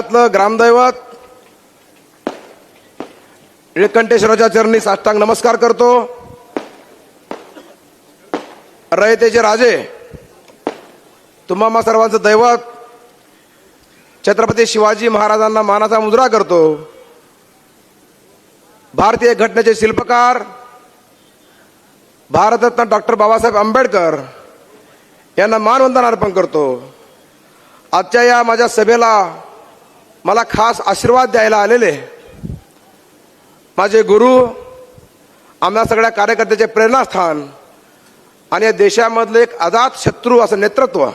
काळातलं ग्रामदैवत निळकंठेश्वराच्या चरणी साष्टांग नमस्कार करतो. रयतेचे राजे तुम्हा सर्वांचं दैवत छत्रपती शिवाजी महाराजांना मानाचा मुजरा करतो. भारतीय घटनेचे शिल्पकार भारतरत्न डॉक्टर बाबासाहेब आंबेडकर यांना मानवंदना अर्पण करतो. आजच्या या माझ्या सभेला मला खास आशीर्वाद द्यायला आलेले. माझे गुरु आम्हा सगळ्या कार्यकर्त्याचे प्रेरणास्थान आणि या देशामधलं एक अजात शत्रू असं नेतृत्व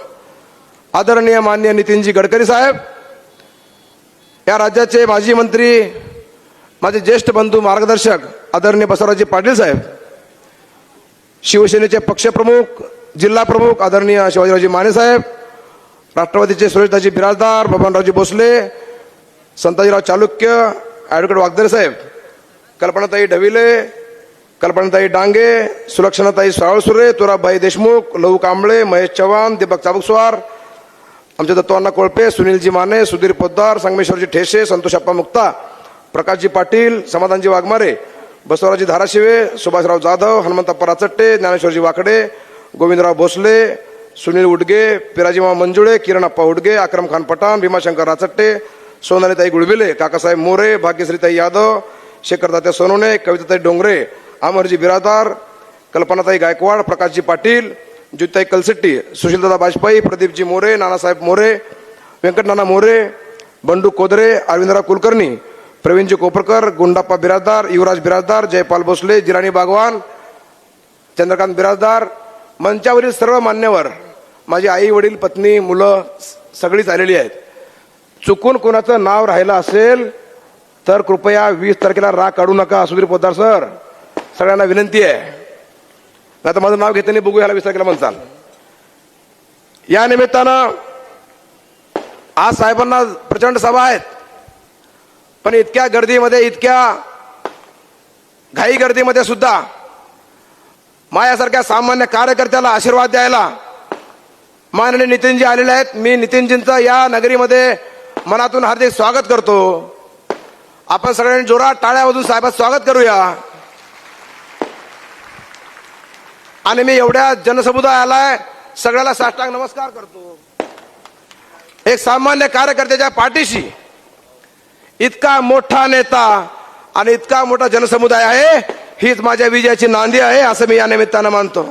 आदरणीय मान्य नितीनजी गडकरी साहेब या राज्याचे माजी मंत्री माझे ज्येष्ठ बंधू मार्गदर्शक आदरणीय बसवराजी पाटील साहेब शिवसेनेचे पक्षप्रमुख जिल्हा प्रमुख आदरणीय शिवाजीरावजी माने साहेब राष्ट्रवादीचे सुरेशदाजी बिराजदार बबनरावजी भोसले संताजीराव चालुक्य ॲडव्होकेट वागदरे साहेब कल्पनाताई ढविले कल्पनाताई डांगे सुलक्षणाताई सावळसुरे तुराबाई देशमुख लहू कांबळे महेश चव्हाण दीपक चाबुकस्वार आमचे दत्तवांना कोळपे सुनीलजी माने सुधीर पोद्दार संगमेश्वरजी ठेसे संतोष अप्पा मुक्ता प्रकाशजी पाटील समाधानजी वाघमारे बसवराजी धाराशिवे सुभाषराव जाधव हनुमंतप्पा राचट्टे ज्ञानेश्वरजी वाकडे गोविंदराव भोसले सुनील उडगे पिराजीमा मंजुळे किरणप्पा उडगे अक्रम खान पठाण भीमाशंकर राचट्टे सोनालीताई गुळबिले काकासाहेब मोरे भाग्यश्रीताई यादव शेखरदात्या सोनवणे कविताताई डोंगरे अमरजी बिरादार कल्पनाताई गायकवाड प्रकाशजी पाटील ज्योतिताई कलसेट्टी सुशीलदादा बाजपाई प्रदीपजी मोरे नानासाहेब मोरे व्यंकटनाना मोरे बंडू कोदरे अरविंदराव कुलकर्णी प्रवीणजी कोपरकर गुंडाप्पा बिराजदार युवराज बिराजदार जयपाल भोसले जिराणी बागवान चंद्रकांत बिराजदार मंचावरील सर्व मान्यवर माझी आई वडील पत्नी मुलं सगळीच आलेली आहेत. चुकून कोणाचं नाव राहिलं असेल तर कृपया वीस तारखेला राग काढू नका सुधीर पोद्दार सर. सगळ्यांना विनंती आहे. आता माझं नाव घेताना बघू याला वीस तारखेला म्हणचाल या निमित्तानं आज साहेबांना प्रचंड सभा आहेत. पण इतक्या गर्दीमध्ये इतक्या घाई गर्दीमध्ये सुद्धा माझ्यासारख्या सामान्य कार्यकर्त्याला आशीर्वाद द्यायला माननीय नितीनजी आलेले आहेत. मी नितीनजींचं या नगरीमध्ये मनातून हार्दिक स्वागत करतो. आपण सगळ्यांनी जोरात टाळ्या वाजून साहेबात स्वागत करूया. आणि मी एवढ्या जनसमुदायाला सगळ्याला साष्टांग नमस्कार करतो. एक सामान्य कार्यकर्त्याच्या पाठीशी इतका मोठा नेता आणि इतका मोठा जनसमुदाय आहे हीच माझ्या विजयाची नांदी आहे असं मी या निमित्तानं मानतो.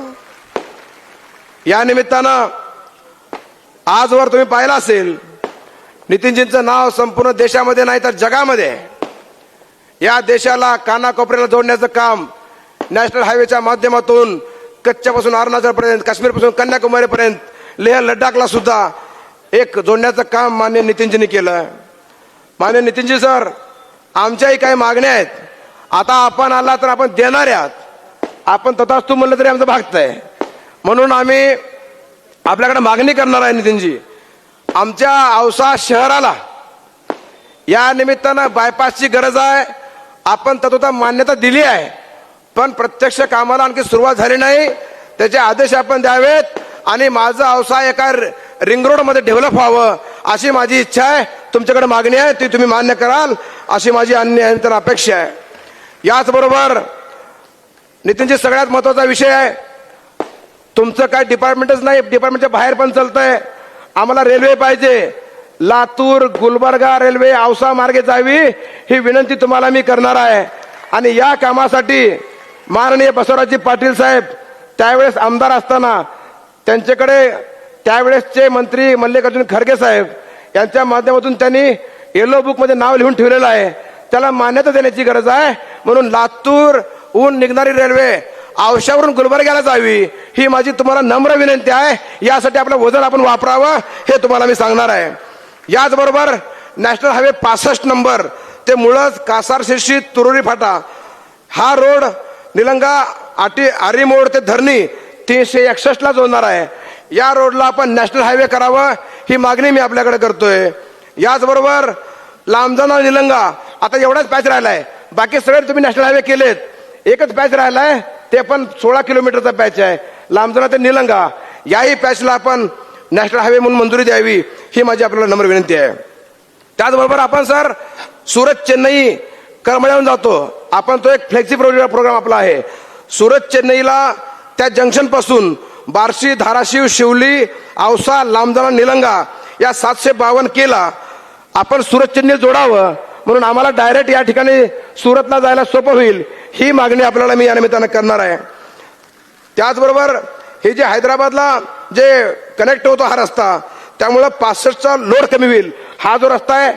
या निमित्तानं आजवर तुम्ही पाहिलं असेल नितीनजींचं नाव संपूर्ण देशामध्ये नाही तर जगामध्ये. या देशाला कानाकोपऱ्याला जोडण्याचं काम नॅशनल हायवेच्या माध्यमातून कच्छपासून अरुणाचलपर्यंत काश्मीरपासून कन्याकुमारीपर्यंत लेह लडाखला सुद्धा एक जोडण्याचं काम मान्य नितीनजींनी केलं मान्य नितीनजी सर आमच्याही काही मागण्या आहेत. आता आपण आला तर आपण देणार आहात. आपण तथास्तू म्हणलं तरी आमचं भागत आहे म्हणून आम्ही आपल्याकडे मागणी करणार आहे नितीनजी. आमच्या औसा शहराला या निमित्तानं बायपासची गरज आहे. आपण तत्वता मान्यता दिली आहे. पण प्रत्यक्ष कामाला आणखी सुरुवात झाली नाही. त्याचे आदेश आपण द्यावेत आणि माझं औसा एका रिंग रोडमध्ये डेव्हलप व्हावं अशी माझी इच्छा आहे. तुमच्याकडे मागणी आहे ती तुम्ही मान्य कराल अशी माझी अन्य तर अपेक्षा आहे. याचबरोबर नितीनजी सगळ्यात महत्त्वाचा विषय आहे. तुमचं काय डिपार्टमेंटच नाही डिपार्टमेंटच्या बाहेर पण चालतंय. आम्हाला रेल्वे पाहिजे. लातूर गुलबर्गा रेल्वे औसा मार्गे जावी ही विनंती तुम्हाला मी करणार आहे. आणि या कामासाठी माननीय बसवराजी पाटील साहेब त्यावेळेस आमदार असताना त्यांच्याकडे त्यावेळेसचे मंत्री मल्लिकार्जुन खरगे साहेब यांच्या माध्यमातून त्यांनी येलो बुकमध्ये नाव लिहून ठेवलेलं आहे. त्याला मान्यता देण्याची गरज आहे. म्हणून लातूर ऊन निघणारी रेल्वे आवश्यावरून गुलबर्ग्याला जावी. ही माझी तुम्हाला नम्र विनंती आहे. यासाठी आपलं वजन आपण वापरावं हे तुम्हाला मी सांगणार आहे. याचबरोबर नॅशनल हायवे पासष्ट नंबर ते मुळच कासार शिर्शी फाटा. हा रोड निलंगा आटी आरी मोड ते धरणी तीनशे एकसष्टला जोडणार आहे. या रोडला आपण नॅशनल हायवे करावं ही मागणी मी आपल्याकडे करतोय. याचबरोबर लांबजाना निलंगा आता एवढाच पॅच राहिला आहे बाकी सगळे तुम्ही नॅशनल हायवे केलेत. एकच पॅच राहिलाय ते पण सोळा किलोमीटरचा पॅच आहे. लांबजना ते निलंगा. याही पॅचला आपण नॅशनल हायवे म्हणून मंजुरी द्यावी ही माझी आपल्याला नम्र विनंती आहे. त्याचबरोबर आपण सर सुरत चेन्नई करमळ्याहून जातो. आपण तो एक फ्लेक्सी प्रोग्राम आपला आहे. सुरत चेन्नईला त्या जंक्शनपासून बार्शी धाराशिव शिवली औसा लांबदाणा निलंगा या सातशे बावन्न केला आपण सुरत चेन्नई जोडावं म्हणून आम्हाला डायरेक्ट या ठिकाणी सुरतला जायला सोपं होईल. ही मागणी आपल्याला मी या निमित्तानं करणार आहे. त्याचबरोबर हे जे हैदराबादला जे कनेक्ट होतो हा रस्ता त्यामुळं पासष्टचा लोड कमी होईल. हा जो रस्ता आहे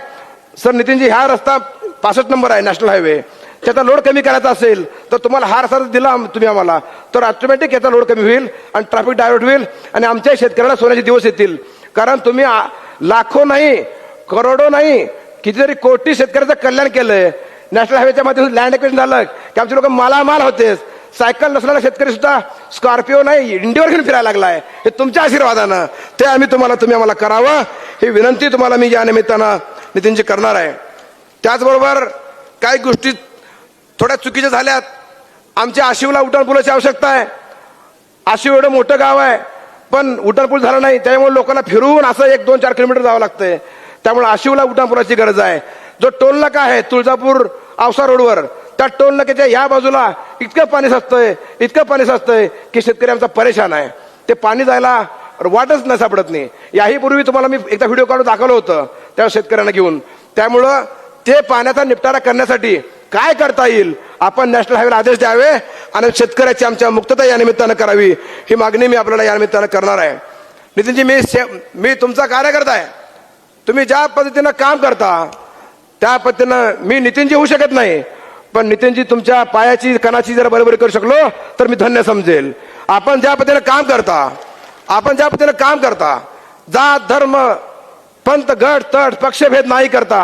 सर नितीनजी हा रस्ता पासष्ट नंबर आहे नॅशनल हायवे त्याचा लोड कमी करायचा असेल तर तुम्हाला हा रस्ता दिला तुम्ही आम्हाला तर ऑटोमॅटिक याचा लोड कमी होईल आणि ट्रॅफिक डायव्हर्ट होईल आणि आमच्या शेतकऱ्याला सोन्याचे दिवस येतील. कारण तुम्ही लाखो नाही करोडो नाही कितीतरी कोटी शेतकऱ्याचं कल्याण केलंय. नॅशनल हायवेच्या माध्यमातून लँड एक्विशन झालं. की आमचे लोक मालामाल होतेच सायकल नसलेला शेतकरी सुद्धा स्कॉर्पिओ नाही इंडिवर घेऊन फिरायला लागलाय. हे तुमच्या आशीर्वादानं. ते आम्ही तुम्हाला तुम्ही आम्हाला करावं. ही विनंती तुम्हाला मी या निमित्तानं नितीनजी करणार आहे. त्याचबरोबर काही गोष्टी थोड्या चुकीच्या झाल्यात. आमच्या आशिवला उड्डाणपुलाची आवश्यकता आहे. आशिव एवढं मोठं गाव आहे. पण उड्डाणपूल झालं नाही. त्यामुळे लोकांना फिरून असं एक दोन चार किलोमीटर जावं लागतंय. त्यामुळे आशिवला उड्डाणपुलाची गरज आहे. जो टोल नाका आहे तुळजापूर औसा रोडवर त्या टोल नाक्याच्या या बाजूला इतकं पाणी साचतंय इतकं पाणी साचतंय की शेतकरी आमचा परेशान आहे. ते पाणी जायला वाटच नाही सापडत नाही. याही पूर्वी तुम्हाला मी एकदा व्हिडिओ काढून दाखवलं होतं त्या शेतकऱ्यांना घेऊन. त्यामुळं ते पाण्याचा निपटारा करण्यासाठी काय करता येईल आपण नॅशनल हायवेला आदेश द्यावे आणि शेतकऱ्याची आमच्या मुक्तता या निमित्तानं करावी ही मागणी मी आपल्याला या निमित्तानं करणार आहे. नितीनजी मी से- मी तुमचा कार्यकर्ता आहे. तुम्ही ज्या पद्धतीनं काम करता त्या पद्धतीनं मी नितीनजी होऊ शकत नाही. पण नितीनजी तुमच्या पायाची कणाची जर बरोबरी करू शकलो तर मी धन्य समजेल. आपण ज्या पद्धतीनं काम करता आपण ज्या पद्धतीनं काम करता जात धर्म पंत गट तट पक्षभेद नाही करता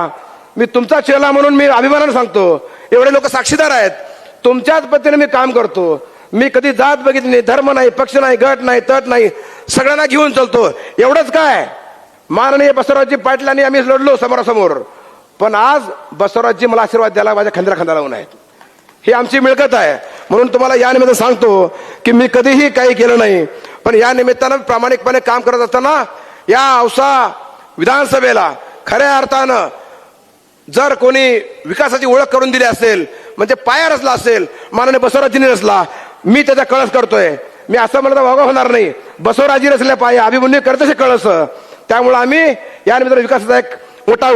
मी तुमचा चेला म्हणून मी अभिमानानं सांगतो एवढे लोक साक्षीदार आहेत तुमच्याच पद्धतीने मी काम करतो. मी कधी जात बघितली नाही धर्म नाही पक्ष नाही गट नाही तट नाही सगळ्यांना घेऊन चलतो. एवढंच काय? माननीय बसवराजजी पाटलांनी आम्ही लढलो समोरासमोर. पण आज बसवराजजी मला आशीर्वाद द्यायला माझ्या खांद्याला खांदा लावून आहेत. ही आमची मिळकत आहे. म्हणून तुम्हाला या निमित्तानं सांगतो की मी कधीही काही केलं नाही पण या निमित्तानं प्रामाणिकपणे काम करत असताना या औसा विधानसभेला खऱ्या अर्थानं जर कोणी विकासाची ओळख करून दिली असेल म्हणजे पाया रचला असेल माननीय बसवराजीने रचला मी त्याचा कळस करतोय मी असं म्हणत वागा होणार नाही. बसवराजी रचल्या पाया अभिमन्यू करतसे कळस. त्यामुळे आम्ही या निमित्तानं विकासाचा एक मोठा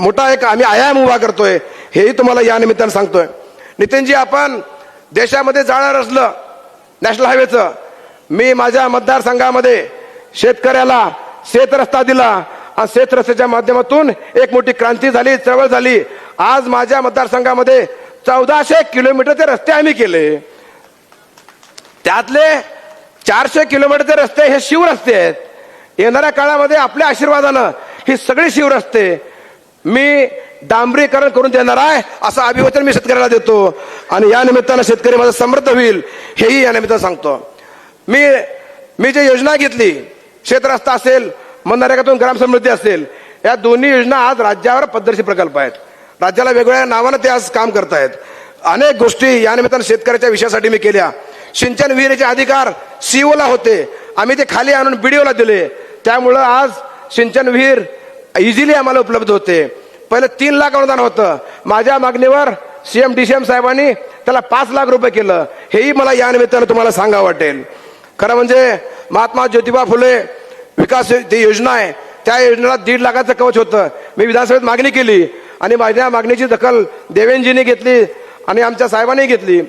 मोठा एक आम्ही आयाम उभा करतोय हेही तुम्हाला या निमित्तानं सांगतोय. नितीनजी आपण देशामध्ये जाळं रचलं नॅशनल हायवेचं मी माझ्या मतदारसंघामध्ये शेतकऱ्याला शेत रस्ता दिला आणि शेत रस्त्याच्या माध्यमातून एक मोठी क्रांती झाली चळवळ झाली. आज माझ्या मतदारसंघामध्ये चौदाशे किलोमीटरचे रस्ते आम्ही केले. त्यातले चारशे किलोमीटरचे रस्ते हे शिवरस्ते आहेत. येणाऱ्या काळामध्ये आपल्या आशीर्वादानं ही सगळी शिवरस्ते मी डांबरीकरण करून देणार आहे असं अभिवचन मी शेतकऱ्याला देतो. आणि या निमित्तानं शेतकरी माझा समृद्ध होईल हेही या निमित्तानं सांगतो. मी मी जी योजना घेतली शेतरस्ता असेल मनरेगातून ग्राम समृद्धी असेल या दोन्ही योजना आज राज्यावर पद्धतशीर प्रकल्प आहेत. राज्याला वेगवेगळ्या नावानं ते आज काम करतायत. अनेक गोष्टी या निमित्तानं शेतकऱ्याच्या विषयासाठी मी केल्या. सिंचन विहिरीचे अधिकार सीओला होते. आम्ही ते खाली आणून बीडीओला दिले. त्यामुळं आज सिंचन विहीर इझिली आम्हाला उपलब्ध होते. पहिले तीन लाख अनुदान होतं. माझ्या मागणीवर सीएम एम साहेबांनी त्याला पाच लाख रुपये केलं. हेही मला या निमित्तानं तुम्हाला सांगावं वाटेल. खरं म्हणजे महात्मा ज्योतिबा फुले विकास जी योजना आहे त्या योजनेला दीड लाखाचं कवच होतं. मी विधानसभेत मागणी केली आणि माझ्या मागणीची दखल देवेंजीने घेतली आणि आमच्या साहेबांनी घेतली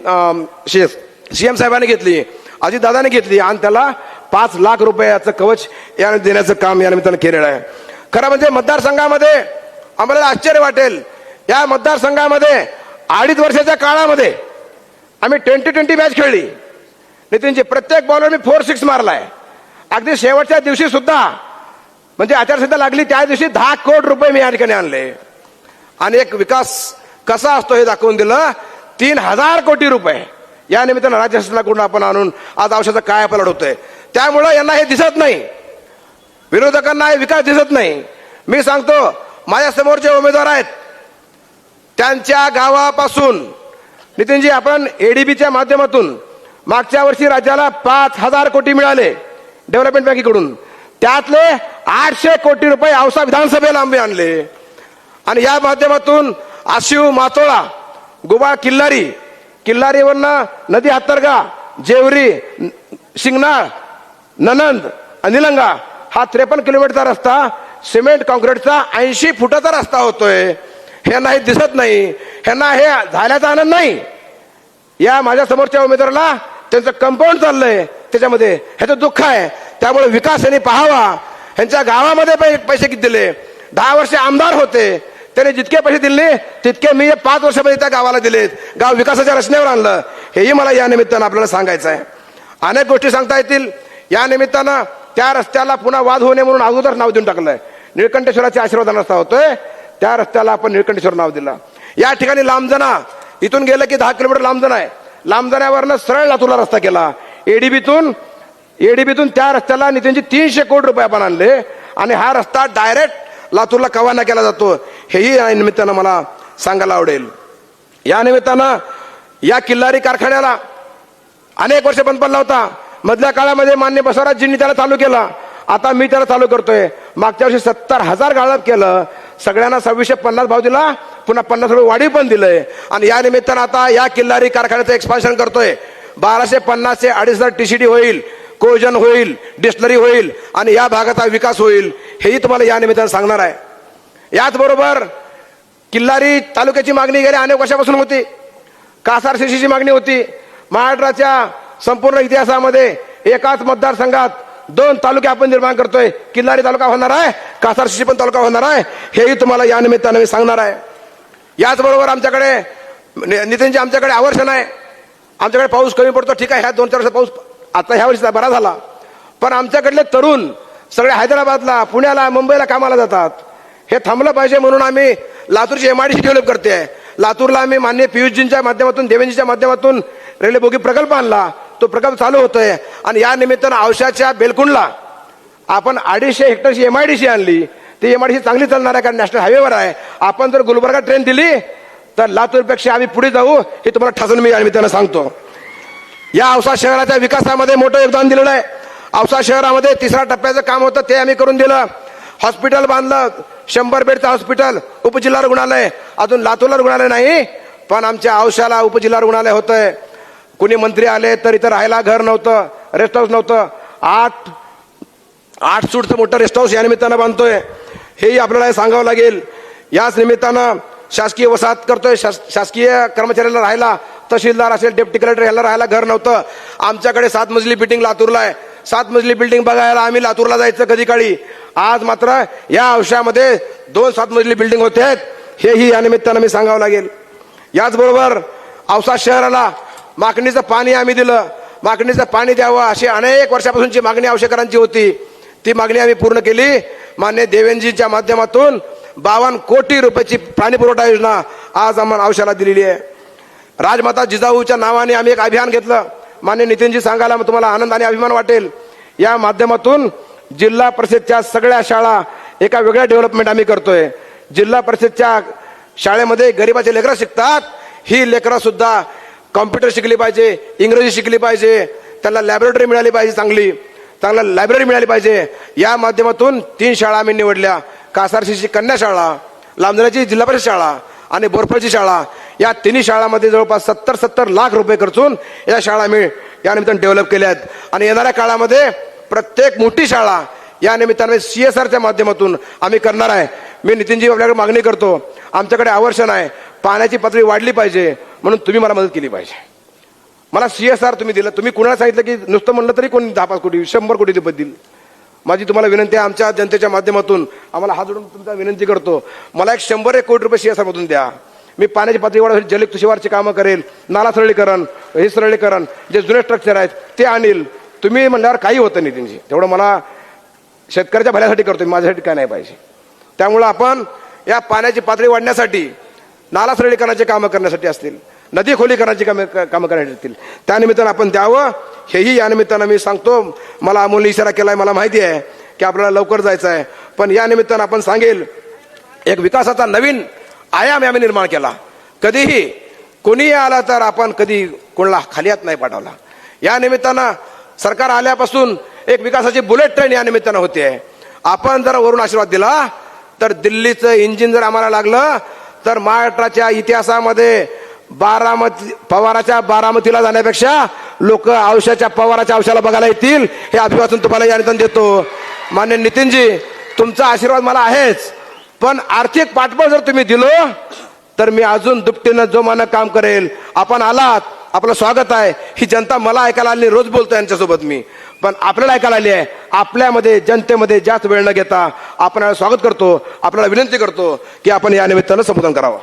सीएम साहेबांनी घेतली अजितदादाने घेतली आणि त्याला पाच लाख रुपयाचं कवच या देण्याचं काम या निमित्तानं केलेलं आहे. खरं म्हणजे मतदारसंघामध्ये आम्हाला आश्चर्य वाटेल. या मतदारसंघामध्ये अडीच वर्षाच्या काळामध्ये आम्ही ट्वेंटी ट्वेंटी मॅच खेळली. नितीनजी प्रत्येक बॉलर मी फोर सिक्स मारलाय. अगदी शेवटच्या दिवशी सुद्धा म्हणजे आचारसंहिता लागली त्या दिवशी दहा कोटी रुपये मी या ठिकाणी आणले. आणि एक विकास कसा असतो हे दाखवून दिलं. तीन हजार कोटी रुपये या निमित्तानं राज्य शासनाकडून आपण आणून आज औषधाचा काय आपल्याला होतोय. त्यामुळं यांना हे दिसत नाही. विरोधकांना हे विकास दिसत नाही. मी सांगतो माझ्यासमोर जे उमेदवार आहेत. त्यांच्या गावापासून नितीनजी आपण एडीबीच्या माध्यमातून मागच्या वर्षी राज्याला पाच हजार कोटी मिळाले डेव्हलपमेंट बँकेकडून. त्यातले आठशे कोटी रुपये औसा विधानसभेला आंबे आणले. आणि या माध्यमातून आशिव मातोळा गुबा किल्लारी किल्लारीवरनं नदी हातरगा जेवरी शिंगणाळ ननंद अनिलंगा हा त्रेपन्न किलोमीटरचा रस्ता सिमेंट कॉन्क्रीटचा ऐंशी फुटाचा रस्ता होतोय. ह्यांना हे दिसत नाही. ह्यांना हे झाल्याचा आनंद नाही. या माझ्या समोरच्या उमेदवाराला त्यांचं कंपाऊंड चाललंय. त्याच्यामध्ये ह्याचं दुःख आहे. त्यामुळे विकास यांनी पाहावा. ह्यांच्या गावामध्ये पै- पैसे किती दिले? दहा वर्ष आमदार होते. त्याने जितके पैसे दिले तितके मी पाच वर्षामध्ये त्या गावाला दिलेत. गाव विकासाच्या रचनेवर आणलं. हेही मला या निमित्तानं आपल्याला सांगायचं आहे अनेक गोष्टी सांगता येतील. या निमित्तानं त्या रस्त्याला पुन्हा वाद होऊ नये म्हणून अगोदर नाव देऊन टाकलंय. निळकंठेश्वराच्या आशीर्वाद रस्ता होतोय. त्या रस्त्याला आपण निळकंठेश्वर नाव दिलं. या ठिकाणी लांबजना इथून गेलं की दहा किलोमीटर लांबजण आहे. लांबजण्यावरनं सरळ लातूरला रस्ता केला. एडीबीतून एडीबीतून त्या रस्त्याला नितीनजी तीनशे कोटी रुपये आपण आणले. आणि हा रस्ता डायरेक्ट लातूरला कवाना केला जातो. हेही या निमित्तानं मला सांगायला आवडेल. या निमित्तानं या किल्लारी कारखान्याला अनेक वर्ष बंद पडला होता. मधल्या काळामध्ये मान्य बसवराजजींनी त्याला चालू केला. आता मी त्याला चालू करतोय. मागच्या वर्षी सत्तर हजार गाळप केलं. सगळ्यांना सव्वीसशे पन्नास भाव दिला. पुन्हा पन्नास रुपये वाढीव पण दिलंय. आणि या निमित्तानं आता या किल्लारी कारखान्याचं एक्सपान्शन करतोय. बाराशे पन्नास ते अडीच हजार टी सी डी होईल. कोजन होईल. डिस्टलरी होईल. आणि या भागाचा विकास होईल. हेही तुम्हाला या निमित्तानं सांगणार आहे. याचबरोबर किल्लारी तालुक्याची मागणी गेल्या अनेक वर्षापासून होती. कासार शिशीची मागणी होती. महाराष्ट्राच्या संपूर्ण इतिहासामध्ये एकाच मतदारसंघात दोन तालुके आपण निर्माण करतोय. किल्लारी तालुका होणार आहे कासारशी पण तालुका होणार आहे. हेही तुम्हाला या निमित्तानं मी सांगणार आहे. याचबरोबर आमच्याकडे नितीनजी आमच्याकडे आवर्षण आहे. आमच्याकडे पाऊस कमी पडतो ठीक आहे ह्या दोन चार वर्ष पाऊस आता ह्या वर्षी बरा झाला. पण आमच्याकडले तरुण सगळे हैदराबादला पुण्याला मुंबईला कामाला जातात. हे थांबलं पाहिजे म्हणून आम्ही लातूरची एमआयडीसी डेव्हलप करते आहे लातूरला आम्ही मान्य पियुषजींच्या माध्यमातून देवेंजीच्या माध्यमातून रेल्वे बोगी प्रकल्प आणला. तो प्रकल्प चालू होतोय. आणि या निमित्तानं औषधाच्या बेलकुंडला आपण अडीचशे हेक्टरची एम आय डी सी आणली. ती एम आय डी चांगली चालणार आहे कारण नॅशनल हायवेवर आहे. आपण जर गुलबर्गा ट्रेन दिली तर लातूरपेक्षा आम्ही पुढे जाऊ हे तुम्हाला ठासून मी या निमित्तानं सांगतो. या औसा शहराच्या विकासामध्ये मोठं योगदान दिलेलं आहे. औसा शहरामध्ये तिसऱ्या टप्प्याचं काम होतं ते आम्ही करून दिलं. हॉस्पिटल बांधलं शंभर बेडचं हॉस्पिटल उपजिल्हा रुग्णालय. अजून लातूरला रुग्णालय नाही पण आमच्या औशाला उपजिल्हा रुग्णालय होतंय. कुणी मंत्री आले तर इथं राहायला घर नव्हतं रेस्ट हाऊस नव्हतं. आठ आठ सूटचं मोठं रेस्ट हाऊस या निमित्तानं बांधतोय. हेही आपल्याला सांगावं लागेल. याच निमित्तानं शासकीय वसाहत करतोय. शास- शासकीय कर्मचाऱ्याला राहायला तहसीलदार असेल डेप्टी कलेक्टर याला राहायला घर नव्हतं. आमच्याकडे सात मजली बिल्डिंग लातूरला आहे. सात मजली बिल्डिंग बघायला आम्ही लातूरला जायचं कधी काळी? आज मात्र या अंशामध्ये दोन सात मजली बिल्डिंग होते आहेत. हेही या निमित्तानं मी सांगावं लागेल. याचबरोबर औसा शहराला मागणीचं पाणी आम्ही दिलं. मागणीचं पाणी द्यावं अशी अनेक वर्षापासूनची मागणी आवश्यकरांची होती. ती मागणी आम्ही पूर्ण केली. मान्य देवेंजीच्या माध्यमातून बावन्न कोटी रुपयाची पाणी पुरवठा योजना आज आम्हाला औषधाला दिलेली आहे. राजमाता जिजाऊच्या नावाने आम्ही एक अभियान घेतलं. मान्य नितीनजी सांगायला मग तुम्हाला आनंद आणि अभिमान वाटेल. या माध्यमातून जिल्हा परिषदच्या सगळ्या शाळा एका वेगळ्या डेव्हलपमेंट आम्ही करतोय. जिल्हा परिषदच्या शाळेमध्ये गरिबाचे लेकरं शिकतात. ही लेकरं सुद्धा कॉम्प्युटर शिकली पाहिजे इंग्रजी शिकली पाहिजे त्यांना लॅबोरेटरी मिळाली पाहिजे चांगली चांगला लायब्ररी मिळाली पाहिजे. या माध्यमातून तीन शाळा आम्ही निवडल्या. कासारशीची कन्या शाळा लांबजण्याची जिल्हा परिषद शाळा आणि बोरफळची शाळा. या तिन्ही शाळांमध्ये जवळपास सत्तर सत्तर लाख रुपये खर्चून या शाळा आम्ही या निमित्तानं डेव्हलप केल्या आहेत. आणि येणाऱ्या काळामध्ये प्रत्येक मोठी शाळा या निमित्ताने सी एस आरच्या माध्यमातून आम्ही करणार आहे. मी नितीनजी आपल्याकडे मागणी करतो आमच्याकडे आवर्षण आहे. पाण्याची पातळी वाढली पाहिजे म्हणून तुम्ही मला मदत केली पाहिजे. मला सी एस आर तुम्ही दिलं. तुम्ही कुणाला सांगितलं की नुसतं म्हणलं तरी कोणी दहा पाच कोटी शंभर कोटी रुपये देईल. माझी तुम्हाला विनंती आहे आमच्या जनतेच्या माध्यमातून आम्हाला हा जोडून तुमचा विनंती करतो. मला एक शंभर एक कोटी रुपये सी एस आरमधून द्या. मी पाण्याची पातळी वाढवली जल तुषारची कामं करेल. नाला सरळीकरण हे सरळीकरण जे जुने स्ट्रक्चर आहेत ते आणील. तुम्ही म्हणल्यावर काही होतं नाही त्यांची. तेवढं मला शेतकऱ्याच्या भल्यासाठी करतो माझ्यासाठी काय नाही पाहिजे. त्यामुळं आपण या पाण्याची पातळी वाढण्यासाठी नाला सरळीकरणाचे कामं करण्यासाठी असतील नदी खोलीकरणाची कामं कामं करण्यासाठी असतील. त्यानिमित्तानं आपण द्यावं हेही या निमित्तानं मी सांगतो. मला अमोलने इशारा केला आहे मला माहिती आहे की आपल्याला लवकर जायचं आहे पण या निमित्तानं आपण सांगेल एक विकासाचा नवीन आयाम आम्ही निर्माण केला. कधीही कोणीही आला तर आपण कधी कोणाला खाली हात नाही पाठवला. या निमित्तानं सरकार आल्यापासून एक विकासाची बुलेट ट्रेन या निमित्तानं होते. आपण जर वरून आशीर्वाद दिला तर दिल्लीचं इंजिन जर आम्हाला लागलं तर महाराष्ट्राच्या इतिहासामध्ये बारामती पवाराच्या बारामतीला जाण्यापेक्षा लोक औषधाच्या पवाराच्या औषधाला बघायला येतील हे अभिवादन तुम्हाला या देतो. मान्य नितीनजी तुमचा आशीर्वाद मला आहेच पण आर्थिक पाठबळ जर तुम्ही दिलो तर मी अजून दुपटीनं जोमानं काम करेल. आपण आलात आपलं स्वागत आहे. ही जनता मला ऐकायला आली रोज बोलतो यांच्यासोबत मी. पण आपल्याला ऐकायला आली आहे. आपल्यामध्ये जनतेमध्ये जास्त वेळ न घेता आपण स्वागत करतो आपल्याला विनंती करतो की आपण या निमित्तानं संबोधन करावं.